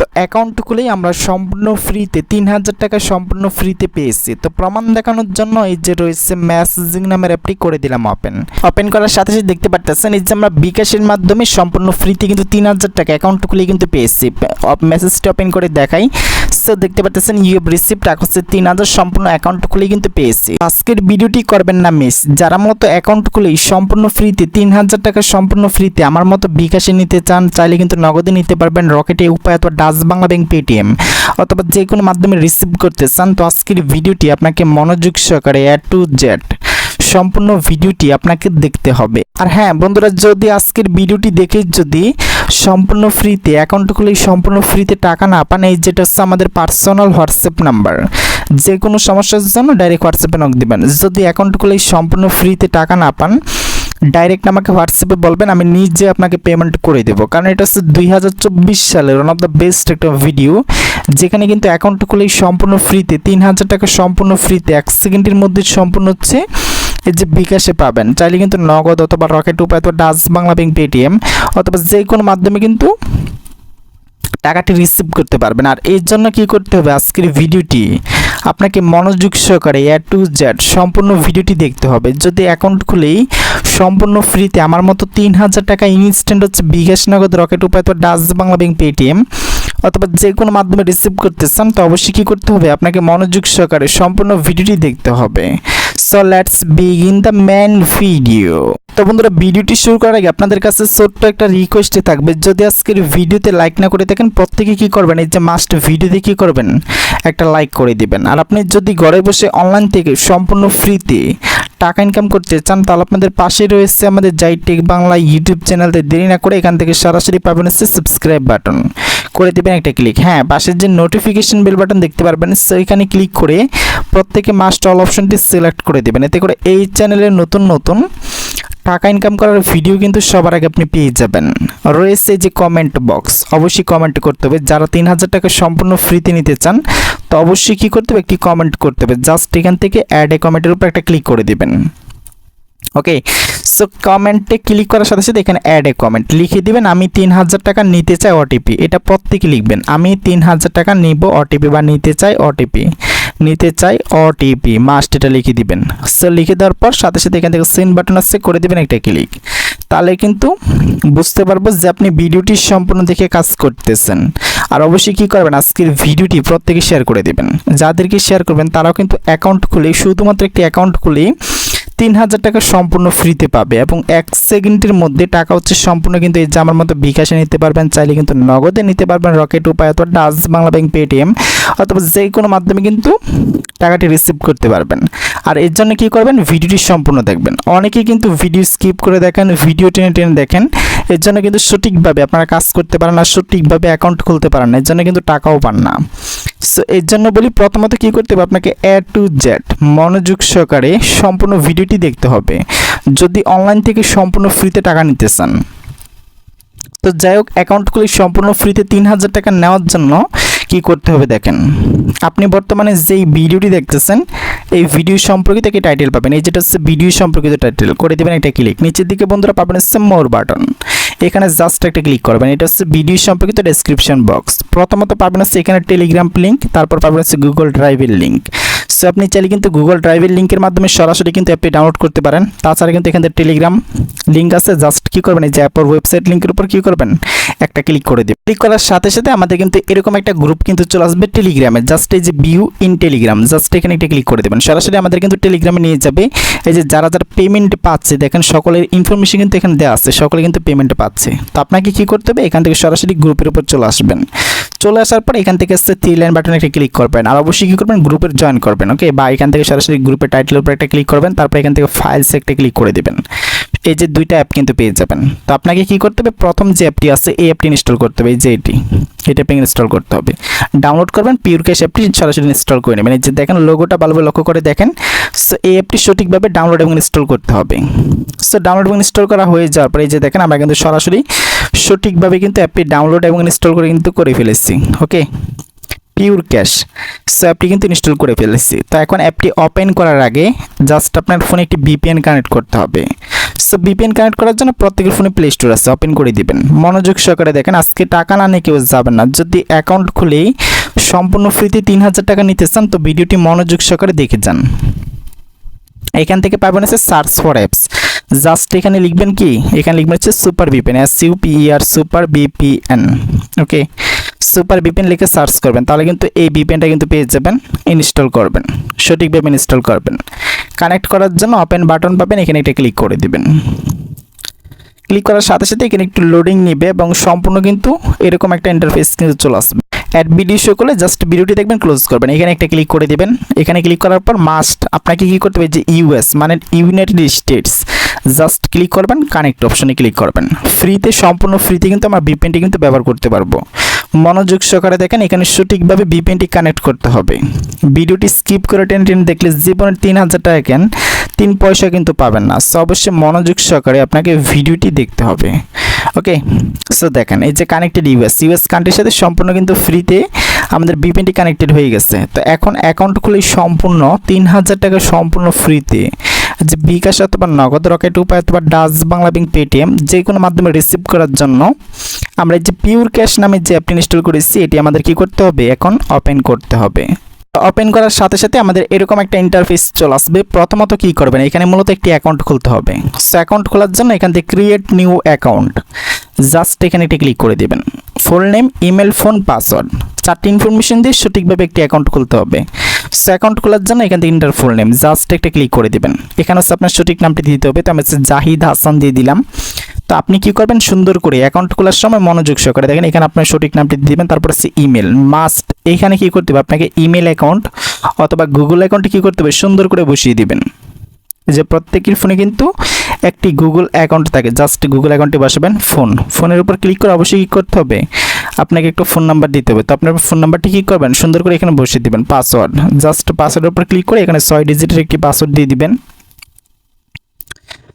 তো অ্যাকাউন্ট খুলেই আমরা সম্পূর্ণ ফ্রিতে, তিন হাজার টাকা সম্পূর্ণ ফ্রিতে পেয়েছি। তো প্রমাণ দেখানোর জন্য এই যে রয়েছে ম্যাসেজিং নামের অ্যাপটি করে দিলাম ওপেন ওপেন করার সাথে সাথে দেখতে পারতেছেন, এই যে আমরা বিকাশের মাধ্যমে সম্পূর্ণ ফ্রিতে কিন্তু তিন হাজার টাকা অ্যাকাউন্ট খুলেই কিন্তু পেয়েছি। মেসেজটি ওপেন করে দেখাই। দেখতে পাচ্ছেন ইউ রিসিভ টাকা হচ্ছে তিন হাজার সম্পূর্ণ অ্যাকাউন্ট খুলেই কিন্তু পেয়েছি। আজকের ভিডিওটি করবেন না মিস যারা মতো অ্যাকাউন্ট খুলেই সম্পূর্ণ ফ্রিতে তিন হাজার টাকা সম্পূর্ণ ফ্রিতে আমার মতো বিকাশে নিতে চান, চাইলে কিন্তু নগদে নিতে পারবেন রকেটে উপায় অথবা ডাচ বাংলা ব্যাংক পেটিএম অথবা যে কোনো মাধ্যমে রিসিভ করতে চান। তো আজকের ভিডিওটি আপনাকে মনোযোগ সহকারে এ টু জেড সম্পূর্ণ ভিডিওটি আপনাকে দেখতে হবে। আর হ্যাঁ বন্ধুরা, যদি আজকের ভিডিওটি দেখে যদি সম্পূর্ণ ফ্রিতে, অ্যাকাউন্ট খুলেই সম্পূর্ণ ফ্রিতে টাকা না পান, এই যেটা হচ্ছে আমাদের পার্সোনাল হোয়াটসঅ্যাপ নাম্বার যে কোনো সমস্যার জন্য ডাইরেক্ট হোয়াটসঅ্যাপে নক দিবেন। যদি অ্যাকাউন্ট খুলেই সম্পূর্ণ ফ্রিতে টাকা না পান, ডাইরেক্ট আমাকে হোয়াটসঅ্যাপে বলবেন, আমি নিজে আপনাকে পেমেন্ট করে দেবো। কারণ এটা হচ্ছে দুই হাজার চব্বিশ সালের ওয়ান অফ দ্য বেস্ট একটা ভিডিও, যেখানে কিন্তু অ্যাকাউন্ট খুলেই সম্পূর্ণ ফ্রিতে, তিন হাজার টাকা সম্পূর্ণ ফ্রিতে, এক সেকেন্ডের মধ্যে সম্পূর্ণ হচ্ছে যে বিকাশে পাবেন। চাইলে কিন্তু নগদ অথবা রকেট উপায় অথবা ডাচ বাংলা ব্যাংক পেটিএম অথবা যে কোনো মাধ্যমে কিন্তু টাকাটি রিসিভ করতে পারবেন। আর এর জন্য কি করতে হবে? আজকের ভিডিওটি আপনাকে মনোযোগ সহকারে এ টু জেড সম্পূর্ণ ভিডিওটি দেখতে হবে। যদি অ্যাকাউন্ট খুলেই সম্পূর্ণ ফ্রিতে আমার মতো তিন হাজার টাকা ইনস্ট্যান্ট হচ্ছে বিকাশ নগদ, রকেট উপায় অথবা ডাচ বাংলা ব্যাংক পেটিএম অথবা যে কোনো মাধ্যমে রিসিভ করতে চান, তো অবশ্যই কী করতে হবে? আপনাকে মনোযোগ সহকারে সম্পূর্ণ ভিডিওটি দেখতে হবে। So let's begin the main video. তো বন্ধুরা, ভিডিওটি শুরু করার আগে আপনাদের কাছে ছোট্ট একটা রিকোয়েস্টে থাকবে। যদি আজকের ভিডিওতে লাইক না করে থাকেন, প্রত্যেকে কি করবেন? এই যে মাস্ট ভিডিওতে কি করবেন? একটা লাইক করে দিবেন। আর আপনি যদি ঘরে বসে অনলাইন থেকে সম্পূর্ণ ফ্রিতে টাকা ইনকাম করতে চান, তাহলে আপনাদের পাশে রয়েছে আমাদের জাই টেক বাংলা ইউটিউব চ্যানেলতে দেরি না করে এখান থেকে সরাসরি পাবেন হচ্ছে সাবস্ক্রাইব বাটন করে দেবেন একটা ক্লিক হ্যাঁ পাশের যে নোটিফিকেশন বেল বাটন দেখতে পারবেন, সেইখানে ক্লিক করে প্রত্যেকে মাস্ট অল অপশনটি সিলেক্ট করে দেবেন। এতে করে এই চ্যানেলের নতুন নতুন টাকা ইনকাম করার ভিডিও কিন্তু সবার আগে আপনি পেয়ে যাবেন। রয়েছে যে কমেন্ট বক্স অবশ্যই কমেন্ট করতে হবে। যারা তিন হাজার টাকা সম্পূর্ণ ফ্রিতে নিতে চান, তো অবশ্যই কী করতে হবে? একটি কমেন্ট করতে হবে। জাস্ট এখান থেকে অ্যাড এ কমেন্টের উপর একটা ক্লিক করে দিবেন। ওকে সো কমেন্টে ক্লিক করার সাথে সাথে এখানে অ্যাড এ কমেন্ট লিখে দিবেন, আমি তিন হাজার টাকা নিতে চাই ওটিপি এটা প্রত্যেকে লিখবেন, আমি তিন হাজার টাকা নিব ওটিপি বা নিতে চাই ওটিপি নিতে চাই ওটিপি মাস্ট এটা লিখে দিবেন। সো লিখে দেওয়ার পর সাথে সাথে এখান থেকে সেন্ড বাটন আসছে করে দিবেন একটা ক্লিক তাহলে কিন্তু বুঝতে পারব যে আপনি ভিডিওটি সম্পূর্ণ দেখে কাজ করতেছেন। আর অবশ্যই কী করবেন, আজকের ভিডিওটি প্রত্যেকে শেয়ার করে দেবেন। যাদেরকে শেয়ার করবেন, তারাও কিন্তু অ্যাকাউন্ট খুলে, শুধুমাত্র একটি অ্যাকাউন্ট খুলে তিন হাজার টাকা সম্পূর্ণ ফ্রিতে পাবে এবং এক সেকেন্ডের মধ্যে টাকা হচ্ছে সম্পূর্ণ কিন্তু এই যে আমার মতো বিকাশে নিতে পারবেন, চাইলে কিন্তু নগদে নিতে পারবেন রকেট উপায় অথবা ডাচ বাংলা ব্যাংক পেটিএম অথবা যে কোনো মাধ্যমে কিন্তু টাকাটি রিসিভ করতে পারবেন। আর এর জন্য কী করবেন? ভিডিওটি সম্পূর্ণ দেখবেন। অনেকেই কিন্তু ভিডিও স্কিপ করে দেখেন ভিডিও টেনে টেনে দেখেন। এর জন্য কিন্তু সঠিকভাবে আপনারা কাজ করতে পারেন না সঠিকভাবে অ্যাকাউন্ট খুলতে পারেন না। এর জন্য কিন্তু টাকাও পান না। সো এর জন্য বলি প্রথমত কী করতে হবে? আপনাকে এ টু জেড মনোযোগ সহকারে সম্পূর্ণ ভিডিওটি দেখতে হবে। যদি অনলাইন থেকে সম্পূর্ণ ফ্রিতে টাকা নিতে চান। তো যাই হোক অ্যাকাউন্ট খুলে সম্পূর্ণ ফ্রিতে তিন হাজার টাকা নেওয়ার জন্য কি করতে হবে দেখেন। আপনি বর্তমানে যেই ভিডিওটি দেখতেছেন, এই ভিডিও সম্পর্কিত একটি টাইটেল পাবেন। এই যেটা হচ্ছে ভিডিও সম্পর্কিত টাইটেল করে দেবেন একটা ক্লিক নিচের দিকে বন্ধুরা পাবেন হচ্ছে মোর বাটন এখানে জাস্ট একটা ক্লিক করবেন। এটা হচ্ছে ভিডিও সম্পর্কিত ডেসক্রিপশন বক্স প্রথমত পাবেন হচ্ছে এখানে টেলিগ্রাম লিঙ্ক তারপর পাবেন হচ্ছে গুগল ড্রাইভের লিঙ্ক সো আপনি চাইলে কিন্তু গুগল ড্রাইভের লিঙ্কের মাধ্যমে সরাসরি কিন্তু অ্যাপটি ডাউনলোড করতে পারেন। তাছাড়া কিন্তু এখানে টেলিগ্রাম লিঙ্ক আছে জাস্ট কী করবেন, এই যে অ্যাপের ওয়েবসাইট লিঙ্কের উপর কী করবেন, একটা ক্লিক করে দেবেন। ক্লিক করার সাথে সাথে আমাদের কিন্তু এরকম একটা গ্রুপ কিন্তু চলে আসবে টেলিগ্রামে জাস্ট এই যে ভিউ ইন টেলিগ্রাম জাস্ট এখানে একটা ক্লিক করে দেবেন। সরাসরি আমাদের কিন্তু টেলিগ্রামে নিয়ে যাবে। এই যে যারা যারা পেমেন্ট পাচ্ছে, দেখেন সকলের ইনফরমেশন কিন্তু এখানে দেওয়া আছে, সকলে কিন্তু পেমেন্ট পাচ্ছে। তো আপনাকে কী করতে হবে, এখান থেকে সরাসরি গ্রুপের উপর চলে আসবেন। চলে আসার পর এখান থেকে আসছে থ্রি লাইন বাটনে একটা ক্লিক করবেন। আর অবশ্যই কী করবেন গ্রুপের জয়েন করবেন ওকে বা এখান থেকে সরাসরি গ্রুপের টাইটেলের উপর একটা ক্লিক করবেন, তারপর এখান থেকে ফাইলস একটা ক্লিক করে দেবেন। এই যে দুইটা অ্যাপ কিন্তু পেয়ে যাবেন। তো আপনাকে কি করতে হবে? প্রথম যে অ্যাপটি আছে, এই অ্যাপটি ইনস্টল করতে হবে, এই যে এটি। এটা আপনি ইনস্টল করতে হবে। ডাউনলোড করবেন পিওর ক্যাশ অ্যাপটি সরাসরি ইনস্টল করে নেবেন। এই যে দেখেন লোগোটা ভালোভাবে লক্ষ্য করে দেখেন। সো এই অ্যাপটি সঠিকভাবে ডাউনলোড এবং ইনস্টল করতে হবে। সো ডাউনলোড এবং ইনস্টল করা হয়ে যাওয়ার পরে এই যে দেখেন, আমরা কিন্তু সরাসরি সঠিকভাবে কিন্তু অ্যাপটি ডাউনলোড এবং ইনস্টল করে কিন্তু করে ফেলেছি। ওকে পিওর ক্যাশ সো অ্যাপটি কিন্তু ইনস্টল করে ফেলেছি। তো এখন অ্যাপটি ওপেন করার আগে জাস্ট আপনার ফোনে একটি ভিপিএন কানেক্ট করতে হবে। সো বিপিএন কানেক্ট করার জন্য প্রত্যেকের ফোনে প্লে স্টোর আছে ওপেন করে দিবেন। মনোযোগ সহকারে দেখেন, আজকে টাকা না নিয়ে কেউ যাবেন না। যদি অ্যাকাউন্ট খুলেই সম্পূর্ণ ফ্রিতে তিন হাজার টাকা নিতে চান, তো ভিডিওটি মনোযোগ সহকারে দেখে যান। এখান থেকে পাবেন হচ্ছে সার্চ ফর অ্যাপস জাস্ট এখানে লিখবেন কি? এখানে লিখবেন হচ্ছে super VPN S U P R super VPN okay super VPN লিখে সার্চ করবেন, তাহলে কিন্তু এই বিপিএনটা কিন্তু পেয়ে যাবেন, ইনস্টল করবেন, সঠিকভাবে ইনস্টল করবেন। কানেক্ট করার জন্য ওপেন বাটন পাবেন, এখানে একটা ক্লিক করে দিবেন। ক্লিক করার সাথে সাথে এখানে একটু লোডিং নেবে এবং সম্পূর্ণ কিন্তু এরকম একটা ইন্টারফেস কিন্তু চলে আসবে। অ্যাড ভিডিও শো করলে জাস্ট ভিডিওটি দেখবেন ক্লোজ করবেন। এখানে একটা ক্লিক করে দিবেন। এখানে ক্লিক করার পর মাস্ট আপনাকে কী করতে হবে যে ইউএস মানে ইউনাইটেড স্টেটস জাস্ট ক্লিক করবেন কানেক্ট অপশনে ক্লিক করবেন। ফ্রিতে সম্পূর্ণ ফ্রিতে কিন্তু আমরা বিপিএনটি কিন্তু ব্যবহার করতে পারব। মনোযোগ সহকারে দেখেন, এখানে সঠিকভাবে বিপিএনটি কানেক্ট করতে হবে। ভিডিওটি স্কিপ করে টেন টেন দেখলে জীবনের তিন হাজার টাকা কেন, তিন পয়সা কিন্তু পাবেন না। সো অবশ্যই মনোযোগ সহকারে আপনাকে ভিডিওটি দেখতে হবে। ওকে সো দেখেন, এই যে কানেক্টেড ইউএস ইউএস কান্ট্রির সাথে সম্পূর্ণ কিন্তু ফ্রিতে আমাদের বিপিএনটি কানেক্টেড হয়ে গেছে। তো এখন অ্যাকাউন্ট খুলে সম্পূর্ণ তিন হাজার টাকা সম্পূর্ণ ফ্রিতে যে বিকাশ অথবা নগদ রকেট উপায় অথবা ডাচ বাংলা ব্যাংক পেটিএম যে কোনো মাধ্যমে রিসিভ করার জন্য আমরা যে পিওর ক্যাশ নামে যে অ্যাপটি ইনস্টল করেছি, এটি আমাদের কি করতে হবে? এখন ওপেন করতে হবে। ওপেন করার সাথে সাথে আমাদের এরকম একটা ইন্টারফেস চলে আসবে। প্রথমত কি করবেন? এখানে মূলত একটি অ্যাকাউন্ট খুলতে হবে। সো অ্যাকাউন্ট খোলার জন্য এখান থেকে ক্রিয়েট নিউ অ্যাকাউন্ট জাস্ট এখানে একটি ক্লিক করে দেবেন। Full name email phone password চারটি ইনফরমেশন দিয়ে সঠিকভাবে একটি অ্যাকাউন্ট খুলতে হবে। সো অ্যাকাউন্ট খোলার জন্য এখান থেকে ইন্টার ফুল নেম জাস্ট একটা ক্লিক করে দেবেন। এখানে হচ্ছে আপনার সঠিক নামটি দিতে হবে, তো আমি হচ্ছে জাহিদ হাসান দিয়ে দিলাম। তো আপনি কি করবেন? সুন্দর করে অ্যাকাউন্ট খোলার সময় মনোযোগ সহকারে দেখেন, এখানে আপনার সঠিক নামটি দিবেন তারপর হচ্ছে ইমেল মাস্ট এখানে কি করতে হবে? আপনাকে ইমেল অ্যাকাউন্ট অথবা গুগল অ্যাকাউন্টে কি করতে হবে? সুন্দর করে বসিয়ে দিবেন। যে প্রত্যেকের ফোনে কিন্তু একটি গুগল অ্যাকাউন্ট থাকে। জাস্ট গুগল অ্যাকাউন্টে বসাবেন ফোন ফোনের উপর ক্লিক করে অবশ্যই কী করতে হবে? আপনাকে একটু ফোন নাম্বার দিতে হবে। তো আপনার ফোন নাম্বারটি কী করবেন? সুন্দর করে এখানে বসিয়ে দেবেন। পাসওয়ার্ড জাস্ট পাসওয়ার্ডের উপর ক্লিক করে এখানে ছয় ডিজিটের একটি পাসওয়ার্ড দিয়ে দিবেন।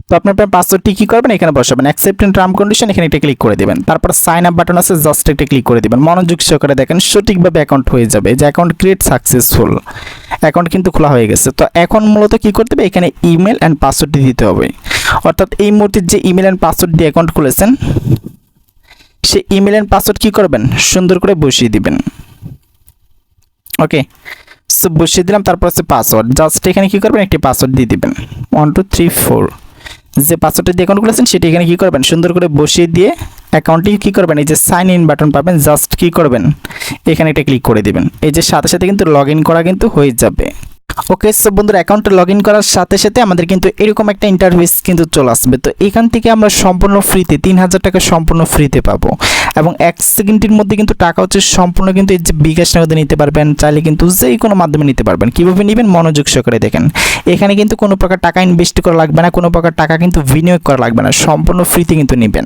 তো আপনার পাসওয়ার্ডটি কী করবেন, এখানে বসাবেন। অ্যাকসেপ্ট ইন টার্ম কন্ডিশন এখানে একটা ক্লিক করে দেবেন। তারপর সাইন আপ বাটন আছে জাস্ট একটা ক্লিক করে দেবেন। মনোযোগ সহকারে দেখেন, সঠিকভাবে অ্যাকাউন্ট হয়ে যাবে। যে অ্যাকাউন্ট ক্রিয়েট সাকসেসফুল অ্যাকাউন্ট কিন্তু খোলা হয়ে গেছে। তো এখন মূলত কী করতে হবে? এখানে ইমেল অ্যান্ড পাসওয়ার্ডটি দিতে হবে। অর্থাৎ এই মুহূর্তে যে ইমেল অ্যান্ড পাসওয়ার্ড দিয়ে অ্যাকাউন্ট খুলেছেন সে ইমেল অ্যান্ড পাসওয়ার্ড কী করবেন? সুন্দর করে বসিয়ে দিবেন। ওকে সো বসিয়ে দিলাম, তারপর হচ্ছে পাসওয়ার্ড জাস্ট এখানে কী করবেন? একটি পাসওয়ার্ড দিয়ে দিবেন। ওয়ান টু থ্রি ফোর যে পাসওয়ার্ডটি দিয়ে অ্যাকাউন্ট খুলেছেন, সেটি এখানে কী করবেন? সুন্দর করে বসিয়ে দিয়ে অ্যাকাউন্টটি কী করবেন? এই যে সাইন ইন বাটন পাবেন জাস্ট কী করবেন? এখানে এটা ক্লিক করে দেবেন। এই যে সাথে সাথে কিন্তু লগ করা কিন্তু হয়ে যাবে। ওকে সো বন্ধুরা অ্যাকাউন্টে লগ ইন করার সাথে সাথে আমাদের কিন্তু এরকম একটা ইন্টারভিউস কিন্তু চলে আসবে। তো এখান থেকে আমরা সম্পূর্ণ ফ্রিতে তিন হাজার টাকা সম্পূর্ণ ফ্রিতে পাবো। এবং এক সেকেন্ডের মধ্যে কিন্তু টাকা হচ্ছে সম্পূর্ণ কিন্তু এই যে বিকাশ নগদে নিতে পারবেন, চাইলে কিন্তু যে কোনো মাধ্যমে নিতে পারবেন। কীভাবে নেবেন? মনোযোগ সহকারে দেখেন। এখানে কিন্তু কোনো প্রকার টাকা ইনভেস্ট করা লাগবে না, কোনো প্রকার টাকা কিন্তু বিনিয়োগ করা লাগবে না। সম্পূর্ণ ফ্রিতে কিন্তু নেবেন।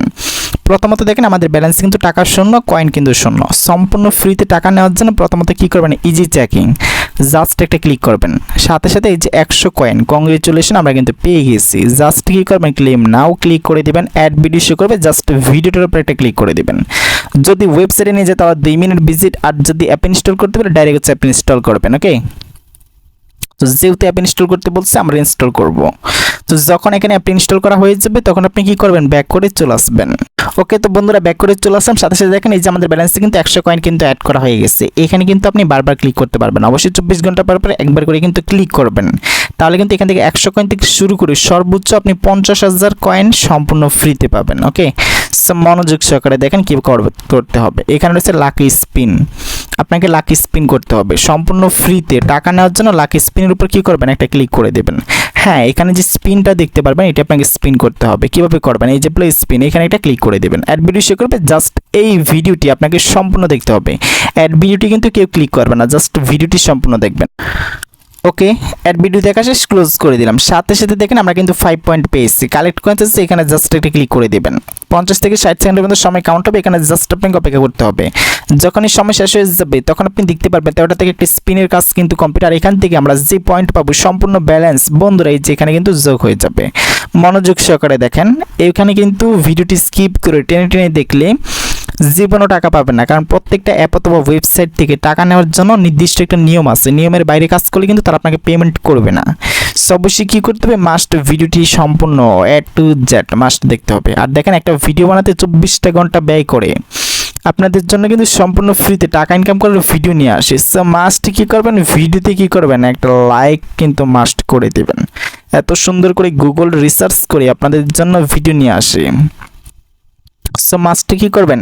প্রথমত দেখেন, আমাদের ব্যালেন্স কিন্তু টাকা শূন্য কয়েন কিন্তু শূন্য। সম্পূর্ণ ফ্রিতে টাকা নেওয়ার জন্য প্রথমত কী করবেন? ইজি চেকিং জাস্ট একটা ক্লিক করবেন। সাথে সাথে এই যে একশো কয়েন কংগ্রেচুলেশন আমরা কিন্তু পেয়ে গেছি। জাস্ট কী করবেন ক্লেম নাও ক্লিক করে দেবেন অ্যাড ভিডিও শো করবে, জাস্ট ভিডিওটার উপর একটা ক্লিক করে দেবেন। যদি ওয়েবসাইটে নিয়ে যায় তাহলে দুই মিনিট ভিজিট আর যদি অ্যাপ ইনস্টল করতে পারে ডাইরেক্ট হচ্ছে অ্যাপ ইনস্টল করবেন ওকে তো যেহেতু অ্যাপ ইনস্টল করতে বলছে, আমরা ইনস্টল করব। তো যখন এখানে অ্যাপ ইনস্টল করা হয়ে যাবে, তখন আপনি কি করবেন ব্যাক করে চলে আসবেন। ওকে তো বন্ধুরা ব্যাক করে চলে আসলাম। সাথে সাথে দেখেন, এই যে আমাদের ব্যালেন্সে কিন্তু একশো কয়েন কিন্তু অ্যাড করা হয়ে গেছে। এখানে কিন্তু আপনি বারবার ক্লিক করতে পারবেন। অবশ্যই চব্বিশ ঘণ্টা পর পর একবার করে কিন্তু ক্লিক করবেন। তাহলে কিন্তু এখান থেকে একশো কয়েন থেকে শুরু করে সর্বোচ্চ আপনি পঞ্চাশ হাজার কয়েন সম্পূর্ণ ফ্রিতে পাবেন ওকে মনোযোগ সহকারে দেখেন কী করতে হবে। এখানে রয়েছে লাকি স্পিন আপনাকে লাকি স্পিন করতে হবে। সম্পূর্ণ ফ্রিতে টাকা নেওয়ার জন্য লাকি স্পিনের উপর কী করবেন? একটা ক্লিক করে দেবেন। হ্যাঁ এখানে যে স্পিনটা দেখতে পারবেন, এটা আপনাকে স্পিন করতে হবে। কীভাবে করবেন? এই যে প্লে স্পিন, এখানে একটা ক্লিক করে দেবেন। অ্যাড ভিডিও শেয়ার করবে, জাস্ট এই ভিডিওটি আপনাকে সম্পূর্ণ দেখতে হবে। অ্যাড ভিডিওটি কিন্তু কেউ ক্লিক করবে না, জাস্ট ভিডিওটি সম্পূর্ণ দেখবেন। ওকে অ্যাড ভিডিও দেখা শেষ ক্লোজ করে দিলাম। সাথে সাথে দেখেন আমরা কিন্তু ফাইভ পয়েন্ট পেয়েছি। কালেক্ট করতে এখানে জাস্ট একটা ক্লিক করে দেবেন। পঞ্চাশ থেকে ষাট সেকেন্ডের মধ্যে সময় কাউন্ট হবে, এখানে জাস্ট আপনাকে অপেক্ষা করতে হবে। যখনই সময় শেষ হয়ে যাবে, তখন আপনি দেখতে পারবেন তেরোটা থেকে একটি স্পিনের কাজ কিন্তু কম্পিউটার এখান থেকে আমরা যে পয়েন্ট পাবো, সম্পূর্ণ ব্যালেন্স বন্ধুরা, এই যে এখানে কিন্তু যোগ হয়ে যাবে। মনোযোগ সহকারে দেখেন, এখানে কিন্তু ভিডিওটি স্কিপ করে টেনে টেনে দেখলে জীবনও টাকা পাবেন না। কারণ প্রত্যেকটা অ্যাপ অথবা ওয়েবসাইট থেকে টাকা নেওয়ার জন্য নির্দিষ্ট একটা নিয়ম আছে। নিয়মের বাইরে কাজ করলে কিন্তু তারা আপনাকে পেমেন্ট করবে না। সো অবশ্যই কী করতে হবে? মাস্ট ভিডিওটি সম্পূর্ণ এ টু জেড মাস্ট দেখতে হবে। আর দেখেন, একটা ভিডিও বানাতে চব্বিশটা ঘণ্টা ব্যয় করে। আপনাদের জন্য কিন্তু সম্পূর্ণ ফ্রিতে টাকা ইনকাম করার ভিডিও নিয়ে আসে। সো মাস্ট কী করবেন? ভিডিওতে কী করবেন? একটা লাইক কিন্তু মাস্ট করে দেবেন। এত সুন্দর করে গুগল রিসার্চ করে আপনাদের জন্য ভিডিও নিয়ে আসে। সো মাস্টে কী করবেন?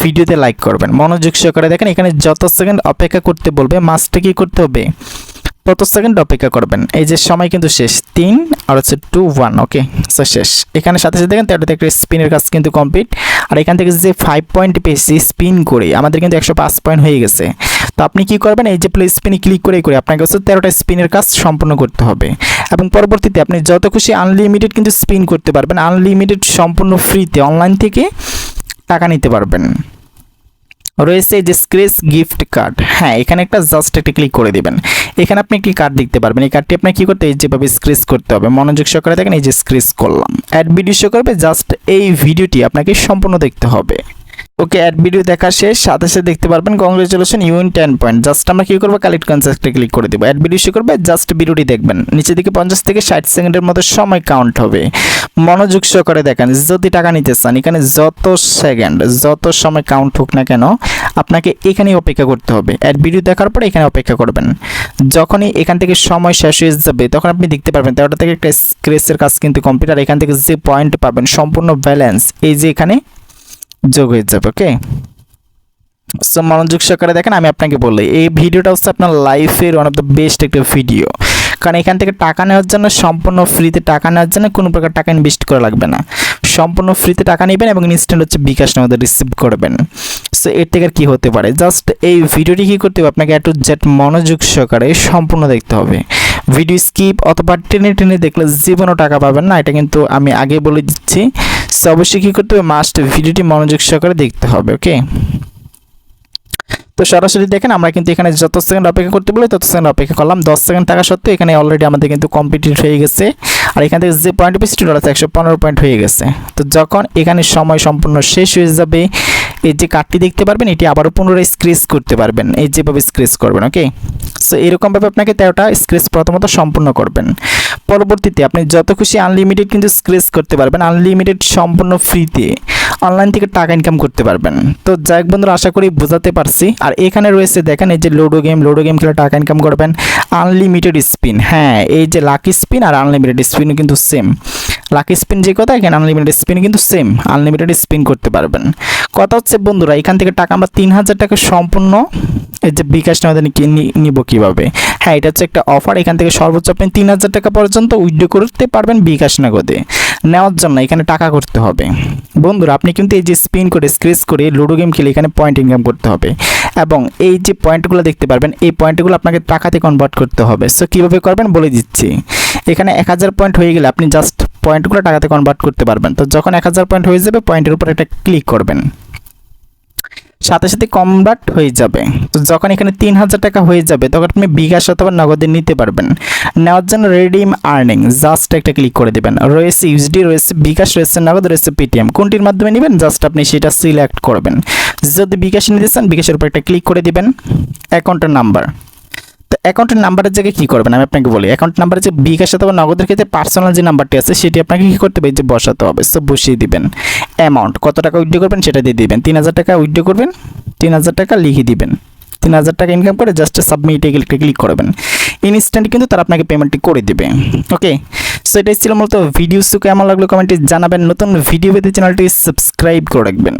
ভিডিওতে লাইক করবেন। মনোযোগ সহকারে দেখেন, এখানে যত সেকেন্ড অপেক্ষা করতে বলবে মাস্টে কী করতে হবে? তত সেকেন্ড অপেক্ষা করবেন? এই যে সময় কিন্তু শেষ। তিন আর হচ্ছে টু ওয়ান ওকে সো শেষ। এখানে সাথে সাথে দেখেন তেরোতে একটা স্পিনের কাজ কিন্তু কমপ্লিট আর এখান থেকে যে ফাইভ পয়েন্ট পেয়েছি স্পিন করে, আমাদের কিন্তু একশো পাঁচ পয়েন্ট হয়ে গেছে। তো আপনি কি করবেন? এই যে প্লে স্পিনে ক্লিক করে করে আপনাকে হচ্ছে তেরোটা স্পিনের কাজ সম্পূর্ণ করতে হবে। এবং পরবর্তীতে আপনি যত খুশি আনলিমিটেড কিন্তু স্পিন করতে পারবেন। আনলিমিটেড সম্পূর্ণ ফ্রিতে অনলাইন থেকে টাকা নিতে পারবেন। রয়েছে যে স্ক্রেচ গিফট কার্ড হ্যাঁ এখানে একটা জাস্ট একটা ক্লিক করে দিবেন। এখানে আপনি একটি কার্ড দেখতে পারবেন। এই কার্ডটি আপনার কী করতে এই যেভাবে স্ক্রেচ করতে হবে। মনোযোগ সহকারে দেখেন, এই যে স্ক্রেচ করলাম। অ্যাড ভিডিও শো করবে জাস্ট এই ভিডিওটি আপনাকে সম্পূর্ণ দেখতে হবে। ওকে, অ্যাড ভিডিও দেখা শেষ, সাথে সাথে দেখতে পারবেন। Congratulation you won ten point just আমরা কী করব? কালেক্ট কনসেপ্টে ক্লিক করে দেবো। অ্যাড ভিডিও শো করবে জাস্ট ভিডিওটি দেখবেন। নিচে দিকে পঞ্চাশ থেকে ষাট সেকেন্ডের মতো সময় কাউন্ট হবে। মনোযোগ সহকারে দেখেন, যদি টাকা নিতে চান, এখানে যত সেকেন্ড, যত সময় কাউন্ট হোক না কেন, আপনাকে এখানেই অপেক্ষা করতে হবে। অ্যাড ভিডিও দেখার পরে এখানে অপেক্ষা করবেন। যখনই এখান থেকে সময় শেষ হয়ে যাবে, তখন আপনি দেখতে পারবেন তেরোটা থেকে একটা স্ক্রেচের কাজ কিন্তু কম্পিউটার এখান থেকে যে পয়েন্ট পাবেন, সম্পূর্ণ ব্যালেন্স এই যে এখানে যোগ হয়ে যাবে ওকে সো মনোযোগ সহকারে দেখেন, আমি আপনাকে বললি এই ভিডিওটা হচ্ছে আপনার লাইফের ওয়ান অফ দ্য বেস্ট একটা ভিডিও কারণ এখান থেকে টাকা নেওয়ার জন্য, সম্পূর্ণ ফ্রিতে টাকা নেওয়ার জন্য কোনো প্রকার টাকা ইনভেস্ট করা লাগবে না। সম্পূর্ণ ফ্রিতে টাকা নেবেন এবং ইনস্ট্যান্ট হচ্ছে বিকাশ আমাদের রিসিভ করবেন। সো এর থেকে আর কী হতে পারে? জাস্ট এই ভিডিওটি কী করতে হবে? আপনাকে একটু জেট মনোযোগ সহকারে সম্পূর্ণ দেখতে হবে। ভিডিও স্কিপ অথবা টেনে টেনে দেখলে জীবনও টাকা পাবেন না, এটা কিন্তু আমি আগে বলে দিচ্ছি। সো অবশ্যই কী করতে হবে? মাস্ট ভিডিওটি মনোযোগ সহকারে দেখতে হবে ওকে তো সরাসরি দেখেন, আমরা কিন্তু এখানে যত সেকেন্ড অপেক্ষা করতে বলে, তত সেকেন্ড অপেক্ষা করলাম। দশ সেকেন্ড থাকা সত্ত্বেও এখানে অলরেডি আমাদের কিন্তু কম্পিটিভ হয়ে গেছে। আর এখান থেকে যে পয়েন্ট পেয়েছি টোটাল একশো পনেরো পয়েন্ট হয়ে গেছে। তো যখন এখানে সময় সম্পূর্ণ শেষ হয়ে যাবে এই যে কার্ডটি দেখতে পারবেন, এটি আবারও পুনরায় স্ক্রেচ করতে পারবেন। এই যেভাবে স্ক্রেচ করবেন ওকে সো এরকমভাবে আপনাকে তেরোটা স্ক্রেচ প্রথমত সম্পূর্ণ করবেন। পরবর্তীতে আপনি যত খুশি আনলিমিটেড কিন্তু স্ক্রেচ করতে পারবেন আনলিমিটেড সম্পূর্ণ ফ্রিতে অনলাইন থেকে টাকা ইনকাম করতে পারবেন। তো যাই হোক বন্ধুরা, আশা করি বোঝাতে পারছি। আর এখানে রয়েছে দেখেন, এই যে লুডো গেম লুডো গেম খেলে টাকা ইনকাম করবেন। আনলিমিটেড স্পিন হ্যাঁ এই যে লাকি স্পিন আর আনলিমিটেড স্পিন কিন্তু সেম লাকি স্পিন যে কথা, এখানে আনলিমিটেড স্পিন কিন্তু সেম আনলিমিটেড স্পিন করতে পারবেন। কথা হচ্ছে, বন্ধুরা, এখান থেকে টাকা আমরা তিন হাজার টাকা সম্পূর্ণ এই যে বিকাশ আমাদের নিব কীভাবে? হ্যাঁ এটা হচ্ছে একটা অফার এখান থেকে সর্বোচ্চ আপনি তিন হাজার টাকা পর্যন্ত উইথড্র করতে পারবেন বিকাশ নগদে। নেওয়ার জন্য এখানে টাকা করতে হবে। বন্ধুরা, আপনি কিন্তু এই যে স্পিন করে স্ক্রেচ করে লুডো গেম খেলে এখানে পয়েন্ট ইনকাম করতে হবে। এবং এই যে পয়েন্টগুলো দেখতে পারবেন, এই পয়েন্টগুলো আপনাকে টাকাতে কনভার্ট করতে হবে। সো কীভাবে করবেন? বলে দিচ্ছি। এখানে এক হাজার পয়েন্ট হয়ে গেলে আপনি জাস্ট পয়েন্টগুলো টাকাতে কনভার্ট করতে পারবেন। তো যখন এক হাজার পয়েন্ট হয়ে যাবে পয়েন্টের উপর একটা ক্লিক করবেন। সাথে সাথে কনভার্ট হয়ে যাবে। তো যখন এখানে তিন হাজার টাকা হয়ে যাবে, তখন আপনি বিকাশ অথবা নগদে নিতে পারবেন। নেওয়ার জন্য রেডিম আর্নিং জাস্ট একটা ক্লিক করে দেবেন। রয়েছে ইউসডি রয়েছে বিকাশ রয়েছে নগদ, রয়েছে পেটিএম কোনটির মাধ্যমে নেবেন? জাস্ট আপনি সেটা সিলেক্ট করবেন। যদি বিকাশ নিতে চান বিকাশের উপর একটা ক্লিক করে দিবেন। অ্যাকাউন্টের নাম্বার অ্যাকাউন্টের নাম্বারের জায়গায় কী করবেন? আমি আপনাকে বলি অ্যাকাউন্ট নাম্বারে যে বিকাশ অথবা নগদের ক্ষেত্রে পার্সোনাল যে নাম্বারটি আছে, সেটি আপনাকে কী করতে হবে? যে বসাতে হবে সো বসিয়ে দিবেন। অ্যামাউন্ট কত টাকা উইথড্র করবেন সেটা দিয়ে দিবেন। তিন হাজার টাকা উইথড্র করবেন, তিন হাজার টাকা লিখে দিবেন। তিন হাজার টাকা ইনকাম করে জাস্ট সাবমিটে ক্লিক করবেন। ইনস্ট্যান্ট কিন্তু তারা আপনাকে পেমেন্টটি করে দেবে। ওকে সো এটাই ছিল মূলত ভিডিও কেমন লাগল কমেন্টে জানাবেন। নতুন ভিডিও পেতে চ্যানেলটি সাবস্ক্রাইব করে রাখবেন।